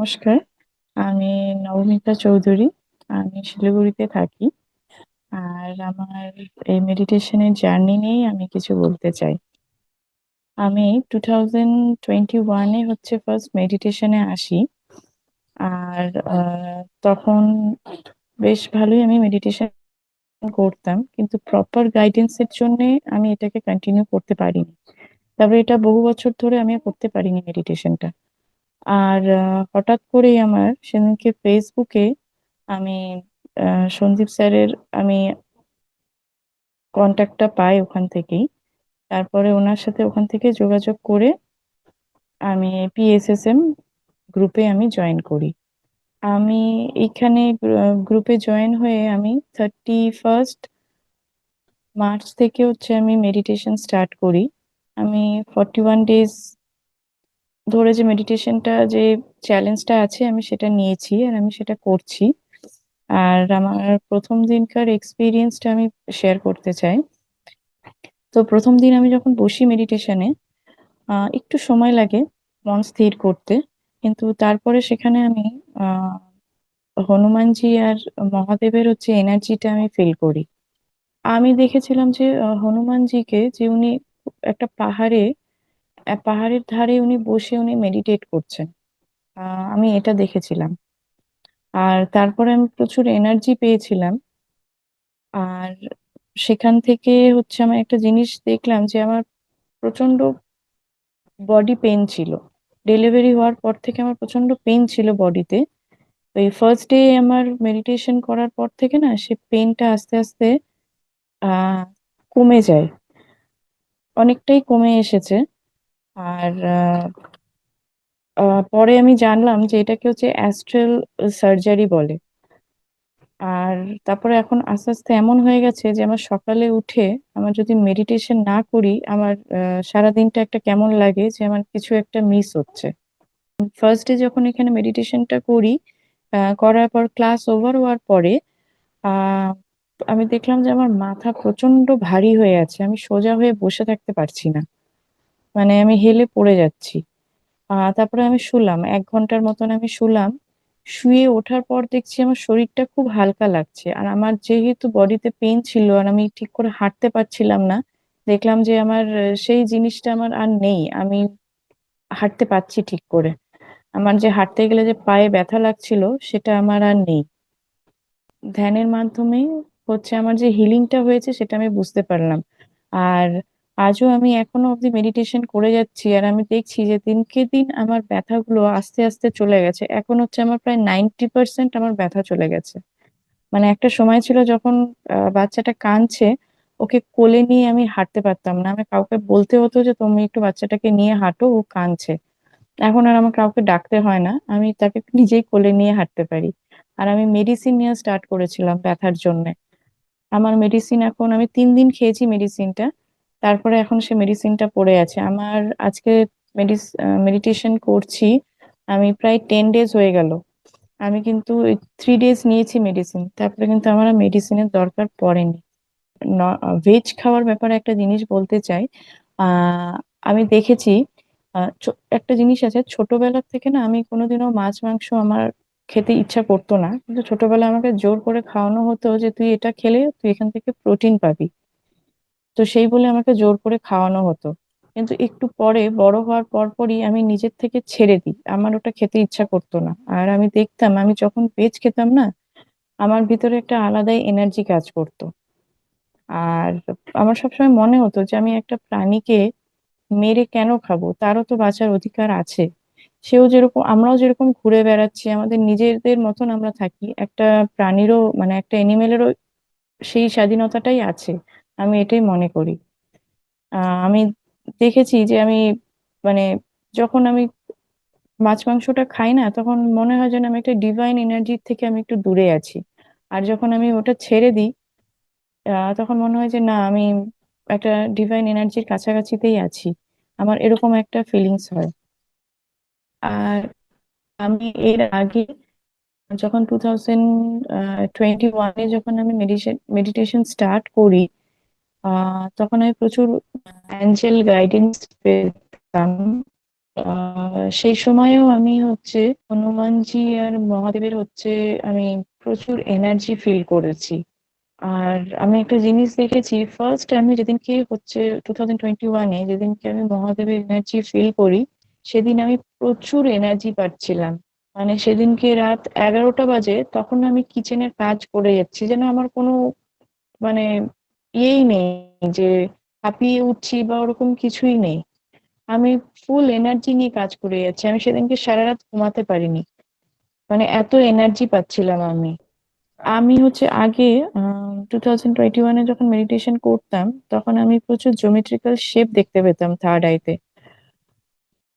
নমস্কার। আমি নবমিতা চৌধুরী। আমি শিলিগুড়িতে থাকি। আর আমার এই মেডিটেশনের জার্নি নিয়েই আমি কিছু বলতে চাই। আমি টু থাউজেন্ড টোয়েন্টি ওয়ানে হচ্ছে ফার্স্ট মেডিটেশনে আসি। আর তখন বেশ ভালোই আমি মেডিটেশন করতাম। কিন্তু প্রপার গাইডেন্সের জন্য আমি এটাকে কন্টিনিউ করতে পারিনি। তারপরে এটা বহু বছর ধরে আমি করতে পারিনি মেডিটেশনটা আর হঠাৎ করেই আমার সেদিনকে ফেসবুকে আমি সন্দীপ স্যারের আমি কন্ট্যাক্টটা পাই ওখান থেকেই। তারপরে ওনার সাথে ওখান থেকে যোগাযোগ করে আমি পিএসএসএম গ্রুপে আমি জয়েন করি। আমি এইখানে গ্রুপে জয়েন হয়ে আমি থার্টি ফার্স্ট মার্চ থেকে হচ্ছে আমি মেডিটেশন স্টার্ট করি। আমি ফর্টি ওয়ান ডেজ ধরে যে মেডিটেশনটা যে চ্যালেঞ্জটা আছে, আমি সেটা নিয়েছি আর আমি সেটা করছি। আর আমার প্রথম দিনকার এক্সপিরিয়েন্সটা আমি শেয়ার করতে চাই। তো প্রথম দিন আমি যখন বসি মেডিটেশনে একটু সময় লাগে মন স্থির করতে। কিন্তু তারপরে সেখানে আমি হনুমানজি আর মহাদেবের হচ্ছে এনার্জিটা আমি ফিল করি। আমি দেখেছিলাম যে হনুমানজিকে যে উনি একটা পাহাড়ে পাহাড়ের ধারে উনি বসে উনি মেডিটেট করছেন। আমি এটা দেখেছিলাম। আর তারপরে আমি প্রচুর এনার্জি পেয়েছিলাম। আর সেখান থেকে হচ্ছে আমি একটা জিনিস দেখলাম যে আমার প্রচণ্ড বডি পেন ছিল। ডেলিভারি হওয়ার পর থেকে আমার প্রচণ্ড পেন ছিল বডিতে এই ফার্স্ট ডে আমার মেডিটেশন করার পর থেকে না সে পেনটা আস্তে আস্তে কমে যায়। অনেকটাই কমে এসেছে। আর পরে আমি জানলাম যে এটাকে হচ্ছে অ্যাস্ট্রাল সার্জারি বলে। আর তারপরে এখন আস্তে আস্তে এমন হয়ে গেছে যে আমার সকালে উঠে আমার যদি মেডিটেশন না করি, আমার সারা দিনটা একটা কেমন লাগে যে আমার কিছু একটা মিস হচ্ছে। ফার্স্ট ডে যখন এখানে মেডিটেশনটা করি করার পর ক্লাস ওভার হওয়ার পরে আমি দেখলাম যে আমার মাথা প্রচণ্ড ভারী হয়ে আছে, আমি সোজা হয়ে বসে থাকতে পারছি না। মানে আমি হেলে পড়ে যাচ্ছি। তারপরে আমি শুলাম, এক ঘণ্টার মতন আমি শুলাম, শুয়ে ওঠার পর দেখছি আমার শরীরটা খুব হালকা লাগছে। আর আমার যেহেতু বডিতে পেন ছিল আর আমি ঠিক করে হাঁটতে পারছিলাম না, দেখলাম যে আমার সেই জিনিসটা আমার আর নেই, আমি হাঁটতে পারছি ঠিক করে। আমার যে হাঁটতে গেলে যে পায়ে ব্যথা লাগছিল, সেটা আমার আর নেই। ধ্যানের মাধ্যমে হচ্ছে আমার যে হিলিংটা হয়েছে, সেটা আমি বুঝতে পারলাম। আর আজও আমি এখনও অব্দি মেডিটেশন করে যাচ্ছি আর আমি দেখছি যে দিনকে দিন আমার ব্যথাগুলো আস্তে আস্তে চলে গেছে। এখন হচ্ছে আমার প্রায় নাইনটি পার্সেন্ট আমার ব্যথা চলে গেছে। মানে একটা সময় ছিল যখন বাচ্চাটা কাঁদছে, ওকে কোলে নিয়ে আমি হাঁটতে পারতাম না। আমি কাউকে বলতে হতো যে তুমি একটু বাচ্চাটাকে নিয়ে হাঁটো, ও কাঁদছে। এখন আর আমার কাউকে ডাকতে হয় না। আমি তাকে নিজেই কোলে নিয়ে হাঁটতে পারি। আর আমি মেডিসিন নিয়ে স্টার্ট করেছিলাম ব্যথার জন্য। আমার মেডিসিন এখন আমি তিন দিন খেয়েছি মেডিসিনটা তারপরে এখন সে মেডিসিনটা পড়ে আছে। আমার আজকে মেডিটেশন করছি, আমি প্রায় টেন ডেজ হয়ে গেল। আমি কিন্তু থ্রি ডেজ নিয়েছি মেডিসিন তারপরে কিন্তু আমার মেডিসিনের দরকার পড়েনি। ভেজ খাওয়ার ব্যাপারে একটা জিনিস বলতে চাই আমি দেখেছি একটা জিনিস আছে ছোটবেলা থেকে না আমি কোনোদিনও মাছ, মাংস আমার খেতে ইচ্ছা করতো না। কিন্তু ছোটবেলায় আমাকে জোর করে খাওয়ানো হতো যে, তুই এটা খেলে, তুই এখান থেকে প্রোটিন পাবি। তো সেই বলে আমাকে জোর করে খাওয়ানো হতো। কিন্তু একটু পরে, বড় হওয়ার পর পরই আমি নিজের থেকে ছেড়ে দিই। আমার ওটা খেতে ইচ্ছা করতো না। আর আমি দেখতাম, আমি যখন ভেজ খেতাম না, আমার ভিতরে একটা আলাদাই এনার্জি কাজ করতো। আর আমার সবসময় মনে হতো যে, আমি একটা প্রাণীকে মেরে কেন খাব? তারও তো বাঁচার অধিকার আছে। সেও যেরকম, আমরাও যেরকম ঘুরে বেড়াচ্ছি, আমাদের নিজেদের মতন আমরা থাকি, একটা প্রাণীরও মানে একটা এনিমেলেরও সেই স্বাধীনতাটাই আছে। আমি এটাই মনে করি। আমি দেখেছি যে আমি মানে যখন আমি মাছ মাংসটা খাই না, তখন মনে হয় যেন আমি একটা ডিভাইন এনার্জির থেকে আমি একটু দূরে আছি। আর যখন আমি ওটা ছেড়ে দিই তখন মনে হয় যে না, আমি একটা ডিভাইন এনার্জির কাছাকাছিতেই আছি। আমার এরকম একটা ফিলিংস হয়। আর আমি এর আগে যখন টু থাউজেন্ড টোয়েন্টি ওয়ানে যখন আমি মেডিটেশন স্টার্ট করি তখন আমি প্রচুর অ্যাঞ্জেল গাইডেন্স পেতাম। সেই সময়েও আমি হচ্ছে হনুমানজি আর মহাদেবের হচ্ছে আমি প্রচুর এনার্জি ফিল করেছি। আর আমি একটা জিনিস দেখেছি ফার্স্ট আমি যেদিনকে হচ্ছে টু থাউজেন্ড টোয়েন্টি ওয়ানে যেদিনকে আমি মহাদেবের এনার্জি ফিল করি, সেদিন আমি প্রচুর এনার্জি পাচ্ছিলাম। মানে সেদিনকে রাত এগারোটা বাজে, তখন আমি কিচেনের কাজ করে যাচ্ছি। যেন আমার কোনো মানে ইয়েই নেই যে হাঁপিয়ে উঠছি বা ওরকম কিছুই নেই। আমি ফুল এনার্জি নিয়ে কাজ করে যাচ্ছি। আমি সেদিনকে সারা রাত ঘুমাতে পারিনি। মানে এত এনার্জি পাচ্ছিলাম আমি। আমি হচ্ছে আগে টু থাউজেন্ড টোয়েন্টি ওয়ানে যখন মেডিটেশন করতাম, তখন আমি প্রচুর জিওমেট্রিক্যাল শেপ দেখতে পেতাম থার্ড আইতে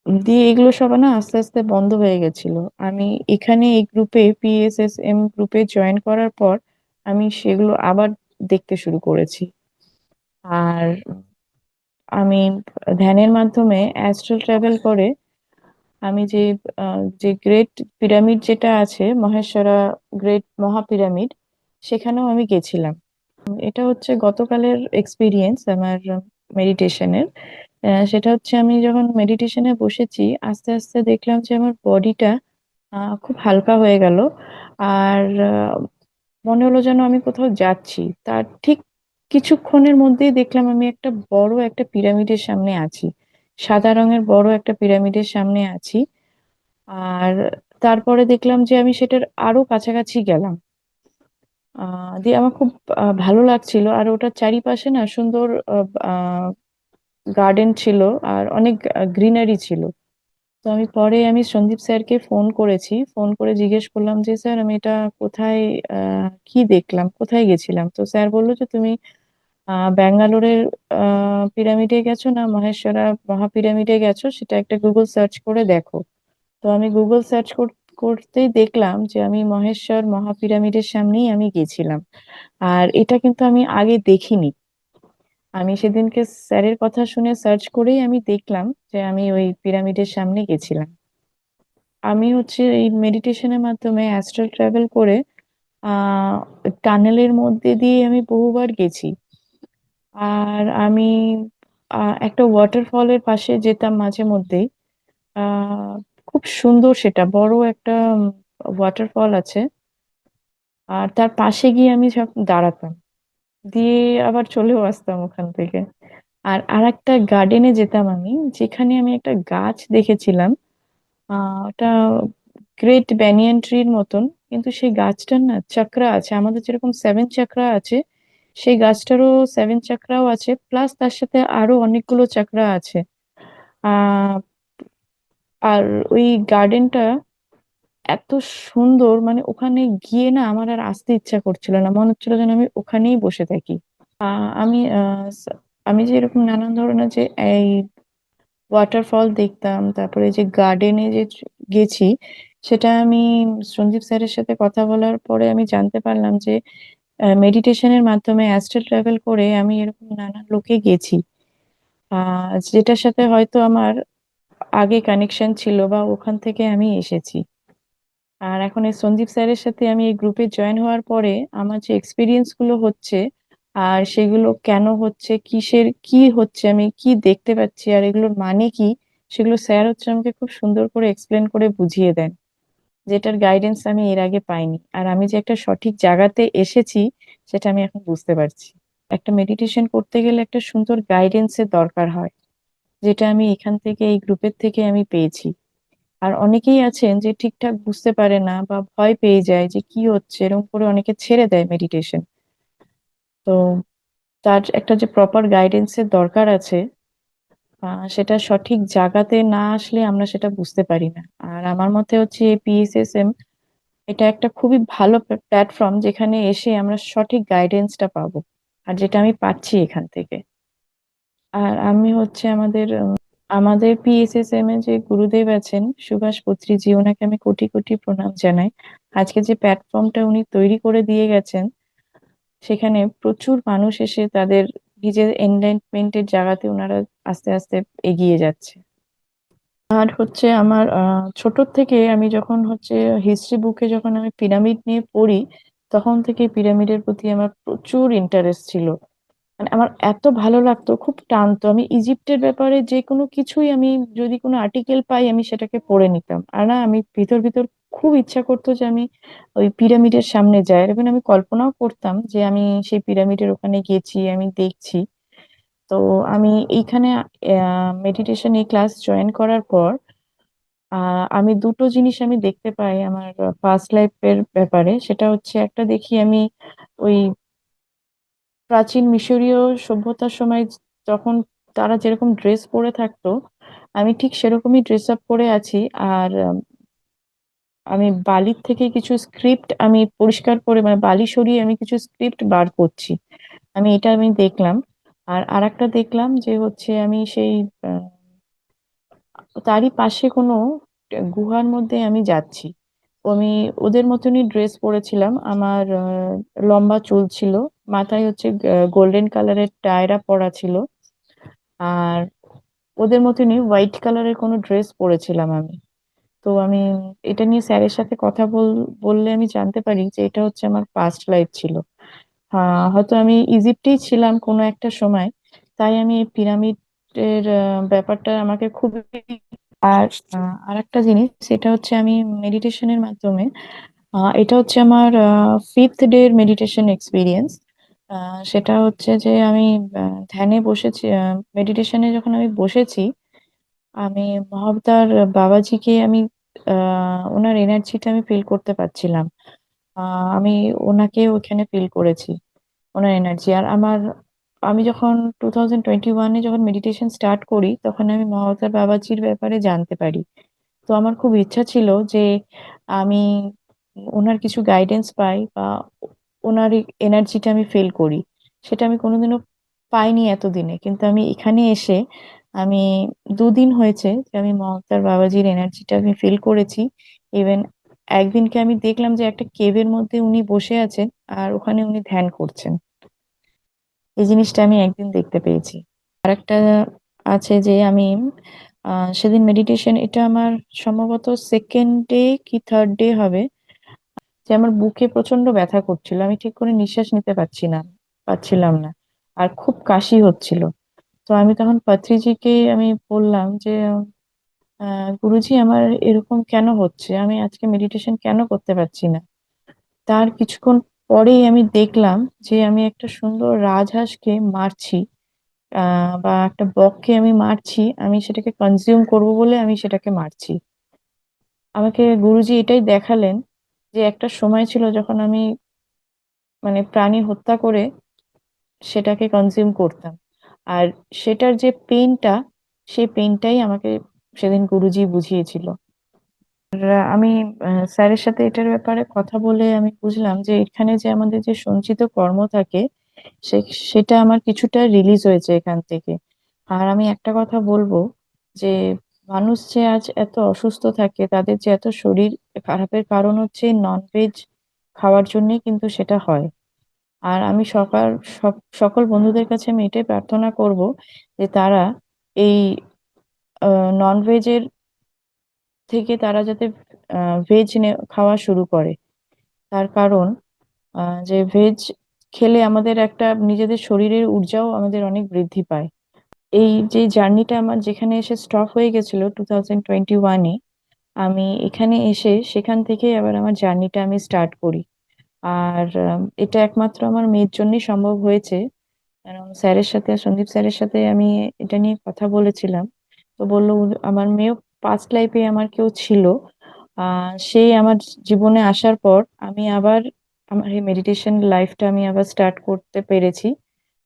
দিয়ে এগুলো সব না আস্তে আস্তে বন্ধ হয়ে গেছিল। আমি এখানে এই গ্রুপে পিএসএসএম গ্রুপে জয়েন করার পর, আমি সেগুলো আবার দেখতে শুরু করেছি। আর আমি ধ্যানের মাধ্যমে অ্যাস্ট্রাল ট্রাভেল করে আমি যে যে গ্রেট পিরামিড যেটা আছে, মহেশ্বরা গ্রেট মহা পিরামিড সেখানেও আমি গেছিলাম। এটা হচ্ছে গতকালের এক্সপিরিয়েন্স আমার মেডিটেশনের সেটা হচ্ছে আমি যখন মেডিটেশনে বসেছি, আস্তে আস্তে দেখলাম যে আমার বডিটা খুব হালকা হয়ে গেল। আর মনে হলো যেন আমি কোথাও যাচ্ছি। তার ঠিক কিছুক্ষণের মধ্যেই দেখলাম আমি একটা বড় একটা পিরামিডের সামনে আছি। সাদা রঙের বড় একটা পিরামিডের সামনে আছি। আর তারপরে দেখলাম যে আমি সেটার আরও কাছাকাছি গেলাম। দিয়ে আমার খুব ভালো লাগছিল। আর ওটার চারিপাশে না সুন্দর গার্ডেন ছিল আর অনেক গ্রিনারি ছিল। তো আমি পরে আমি সন্দীপ স্যারকে ফোন করেছি। ফোন করে জিজ্ঞেস করলাম যে, স্যার, আমি এটা কোথায় কি দেখলাম? কোথায় গেছিলাম? তো স্যার বলল যে, তুমি ব্যাঙ্গালোরের পিরামিডে গেছো না, মহেশ্বরা মহাপিরামিডে গেছো? সেটা একটা গুগল সার্চ করে দেখো। তো আমি গুগল সার্চ করতেই দেখলাম যে, আমি মহেশ্বর মহাপিরামিডের সামনেই আমি গেছিলাম। আর এটা কিন্তু আমি আগে দেখিনি। আমি সেদিনকে স্যারের কথা শুনে সার্চ করেই আমি দেখলাম যে আমি ওই পিরামিডের সামনে গেছিলাম। আমি হচ্ছে এই মেডিটেশনের মাধ্যমে অ্যাস্ট্রাল ট্রাভেল করে টানেলের মধ্যে দিয়ে আমি বহুবার গেছি। আর আমি একটা ওয়াটারফলের পাশে যেতাম মাঝে মধ্যেই। খুব সুন্দর সেটা, বড় একটা ওয়াটারফল আছে। আর তার পাশে গিয়ে আমি সব দাঁড়াতাম। দিয়ে আবার চলেও আসতাম ওখান থেকে। আর আরেকটা গার্ডেনে যেতাম আমি, যেখানে আমি একটা গাছ দেখেছিলাম। ওটা গ্রেট ব্যানিয়ান ট্রির মতন, কিন্তু সেই গাছটার না চাকরা আছে, আমাদের যেরকম সেভেন চাকরা আছে, সেই গাছটারও সেভেন চাকরাও আছে প্লাস তার সাথে আরও অনেকগুলো চাকরা আছে। আর ওই গার্ডেনটা এত সুন্দর মানে ওখানে গিয়ে না আমার আর আসতে ইচ্ছা করছিল না। মনে হচ্ছিল যেন আমি ওখানেই বসে থাকি। আমি আমি যে এরকম নানান ধরনের যে এই ওয়াটারফল দেখতাম, তারপরে যে গার্ডেনে যে গেছি, সেটা আমি সঞ্জীব স্যারের সাথে কথা বলার পরে আমি জানতে পারলাম যে মেডিটেশনের মাধ্যমে অ্যাস্ট্রাল ট্রাভেল করে আমি এরকম নানান লোকে গেছি। যেটার সাথে হয়তো আমার আগে কানেকশন ছিল বা ওখান থেকে আমি এসেছি। আর এখন এই সন্দীপ স্যারের সাথে আমি এই গ্রুপে জয়েন হওয়ার পরে আমার যে এক্সপিরিয়েন্সগুলো হচ্ছে আর সেগুলো কেন হচ্ছে, কিসের, কি হচ্ছে, আমি কি দেখতে পাচ্ছি আর এগুলোর মানে কি, সেগুলো স্যার হচ্ছে আমাকে খুব সুন্দর করে এক্সপ্লেন করে বুঝিয়ে দেন, যেটার গাইডেন্স আমি এর আগে পাইনি। আর আমি যে একটা সঠিক জায়গাতে এসেছি, সেটা আমি এখন বুঝতে পারছি। একটা মেডিটেশন করতে গেলে একটা সুন্দর গাইডেন্সের দরকার হয়, যেটা আমি এখান থেকে, এই গ্রুপের থেকে আমি পেয়েছি। আর অনেকেই আছেন যে ঠিকঠাক বুঝতে পারে না বা ভয় পেয়ে যায় যে কি হচ্ছে, এরকম করে অনেকে ছেড়ে দেয় মেডিটেশন তো তার একটা যে প্রপার গাইডেন্সের দরকার আছে সেটা সঠিক জায়গাতে না আসলে আমরা সেটা বুঝতে পারি না। আর আমার মতে হচ্ছে পিএসএসএম এটা একটা খুবই ভালো প্ল্যাটফর্ম যেখানে এসে আমরা সঠিক গাইডেন্সটা পাবো, আর যেটা আমি পাচ্ছি এখান থেকে। আর আমি হচ্ছে আমাদের আমাদের পিএসএসএম এ যে গুরুদেব আছেন, সুভাষ পত্রীজি ওনাকে আমি কোটি কোটি প্রণাম জানাই। আজকে যে প্ল্যাটফর্মটা উনি তৈরি করে দিয়ে গেছেন, সেখানে প্রচুর মানুষ এসে তাদের নিজের এনলাইটমেন্টের জায়গাতে ওনারা আস্তে আস্তে এগিয়ে যাচ্ছে। আর হচ্ছে আমার ছোট থেকে আমি যখন হচ্ছে হিস্ট্রি বুকে যখন আমি পিরামিড নিয়ে পড়ি, তখন থেকে পিরামিডের প্রতি আমার প্রচুর ইন্টারেস্ট ছিল। মানে আমার এত ভালো লাগতো, খুব টানতো। আমি ইজিপ্টের ব্যাপারে যে কোনো কিছুই আমি যদি কোনো আর্টিকেল পাই, আমি সেটাকে পড়ে নিতাম। আর না, আমি ভিতর ভিতর খুব ইচ্ছা করতো যে আমি ওই পিরামিডের সামনে যাই। এবং আমি কল্পনাও করতাম যে আমি সেই পিরামিডের ওখানে গেছি, আমি দেখছি। তো আমি এইখানে মেডিটেশন এই ক্লাস জয়েন করার পর আমি দুটো জিনিস আমি দেখতে পাই আমার পাস্ট লাইফের ব্যাপারে। সেটা হচ্ছে, একটা দেখি আমি ওই প্রাচীন মিশরীয় সভ্যতার সময় যখন তারা যেরকম ড্রেস পরে থাকতো, আমি ঠিক সেরকমই ড্রেস আপ করে আছি। আর আমি বালির থেকে কিছু স্ক্রিপ্ট আমি পরিষ্কার করে মানে বালি সরিয়ে আমি কিছু স্ক্রিপ্ট বার করছি। আমি এটা আমি দেখলাম। আর আরেকটা দেখলাম যে হচ্ছে আমি সেই তারই পাশে কোনো গুহার মধ্যে আমি যাচ্ছি। আমি ওদের মতনই ড্রেস পরেছিলাম। আমার লম্বা চুল ছিল। মাথায় হচ্ছে গোল্ডেন কালারের টায়রা পরা ছিল। আর ওদের মতনই হোয়াইট কালারের কোনো ড্রেস পরেছিলাম আমি। তো আমি, এটা নিয়ে স্যারের সাথে কথা বল, বললে আমি জানতে পারি যে এটা হচ্ছে আমার পাস্ট লাইফ ছিল। হয়তো আমি ইজিপ্টেই ছিলাম কোনো একটা সময়। তাই আমি পিরামিড এর ব্যাপারটা আমাকে খুবই আর আর একটা জিনিস, সেটা হচ্ছে আমি মেডিটেশনের মাধ্যমে এটা হচ্ছে আমার ফিফথ ডে এর মেডিটেশন এক্সপিরিয়েন্স সেটা হচ্ছে যে আমি ধ্যানে বসেছি মেডিটেশনে যখন আমি বসেছি, আমি মহাবতার বাবাজিকে আমি ওনার এনার্জিটা আমি ফিল করতে পারছিলাম। আমি ওনাকে ওখানে ফিল করেছি, ওনার এনার্জি আর আমার আমি যখন টু থাউজেন্ড টোয়েন্টি ওয়ানে যখন মেডিটেশন স্টার্ট করি, তখন আমি মহাবতার বাবাজির ব্যাপারে জানতে পারি। তো আমার খুব ইচ্ছা ছিল যে আমি ওনার কিছু গাইডেন্স পাই বা ওনার এনার্জিটা আমি ফিল করি। সেটা আমি কোনোদিনও পাইনি এতদিনে। কিন্তু আমি এখানে এসে আমি দুদিন হয়েছে যে আমি মহাবতার বাবাজির এনার্জিটা আমি ফিল করেছি। ইভেন একদিনকে আমি দেখলাম যে একটা কেভের মধ্যে উনি বসে আছেন আর ওখানে উনি ধ্যান করছেন। এই জিনিসটা আমি একদিন দেখতে পেয়েছি। আর একটা আছে যে আমি সেদিন মেডিটেশন এটা আমার সম্ভবত সেকেন্ড ডে কি থার্ড ডে হবে, যে আমার বুকে প্রচণ্ড ব্যথা করছিল, আমি ঠিক করে নিঃশ্বাস নিতে পারছি না পাচ্ছিলাম না, আর খুব কাশি হচ্ছিল। তো আমি তখন পাত্রীজিকে আমি বললাম যে গুরুজি আমার এরকম কেন হচ্ছে? আমি আজকে মেডিটেশন কেন করতে পারছি না? তার কিছুক্ষণ পরেই আমি দেখলাম যে আমি একটা সুন্দর রাজহাঁসকে মারছি বা একটা বককে আমি মারছি, আমি সেটাকে কনজিউম করব বলে আমি সেটাকে মারছি। আমাকে গুরুজি এটাই দেখালেন যে একটা সময় ছিল যখন আমি মানে প্রাণী হত্যা করে সেটাকে কনজিউম করতাম। আর সেটার যে পেইনটা সেই পেনটাই আমাকে সেদিন গুরুজি বুঝিয়েছিল। আমি স্যারের সাথে এটার ব্যাপারে কথা বলে আমি বুঝলাম যে এখানে যে আমাদের যে সঞ্চিত কর্ম থাকে সেটা আমার কিছুটা রিলিজ হয়েছে এখান থেকে। আর আমি একটা কথা বলব যে মানুষ যে আজ এত অসুস্থ থাকে, তাদের যে এত শরীর খারাপের কারণ হচ্ছে নন ভেজ খাওয়ার জন্যই কিন্তু সেটা হয়। আর আমি সকাল সকল বন্ধুদের কাছে আমি এটাই প্রার্থনা করব যে তারা এই নন ভেজের থেকে তারা যাতে ভেজ খাওয়া শুরু করে। তার কারণ যে ভেজ খেলে আমাদের একটা নিজেদের শরীরের ঊর্জাও আমাদের অনেক বৃদ্ধি পায়। এই যে জার্নিটা আমার যেখানে এসে স্টপ হয়ে গেছিল টু থাউজেন্ড টোয়েন্টি ওয়ানে আমি এখানে এসে সেখান থেকে আবার আমার জার্নিটা আমি স্টার্ট করি। আর এটা একমাত্র আমার মেয়ের জন্যই সম্ভব হয়েছে। কারণ স্যারের সাথে, সন্দীপ স্যারের সাথে আমি এটা নিয়ে কথা বলেছিলাম। তো বলল আমার মেয়েও পাস্ট লাইফে আমার কেউ ছিল সেই আমার জীবনে আসার পর আমি আবার আমার এই মেডিটেশন লাইফটা আমি আবার স্টার্ট করতে পেরেছি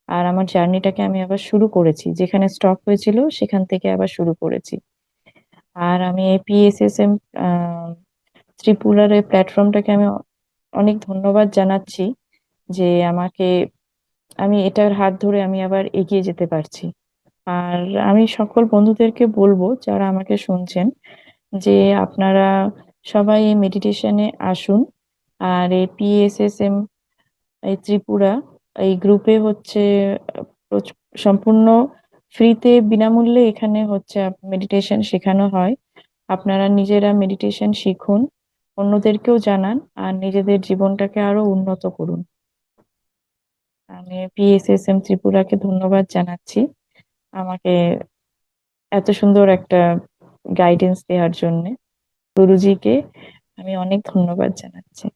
আর আমার জার্নিটাকে আমি আবার শুরু করেছি। যেখানে স্টপ হয়েছিল, সেখান থেকে আবার শুরু করেছি। আর আমি এই পিএসএসএম ত্রিপুরার এই প্ল্যাটফর্মটাকে আমি অনেক ধন্যবাদ জানাচ্ছি যে আমাকে, আমি এটার হাত ধরে আমি আবার এগিয়ে যেতে পারছি। আর আমি সকল বন্ধুদেরকে বলব যারা আমাকে শুনছেন যে আপনারা সবাই এই মেডিটেশনে আসুন। আর এই পিএসএসএম এই ত্রিপুরা, এই গ্রুপে হচ্ছে সম্পূর্ণ ফ্রিতে বিনামূল্যে এখানে হচ্ছে মেডিটেশন শেখানো হয়। আপনারা নিজেরা মেডিটেশন শিখুন, অন্যদেরকেও জানান, আর নিজেদের জীবনটাকে আরও উন্নত করুন। আমি পিএসএসএম ত্রিপুরাকে ধন্যবাদ জানাচ্ছি। আমাকে এত সুন্দর একটা গাইডেন্স দেওয়ার জন্যে গুরুজিকে আমি অনেক ধন্যবাদ জানাচ্ছি।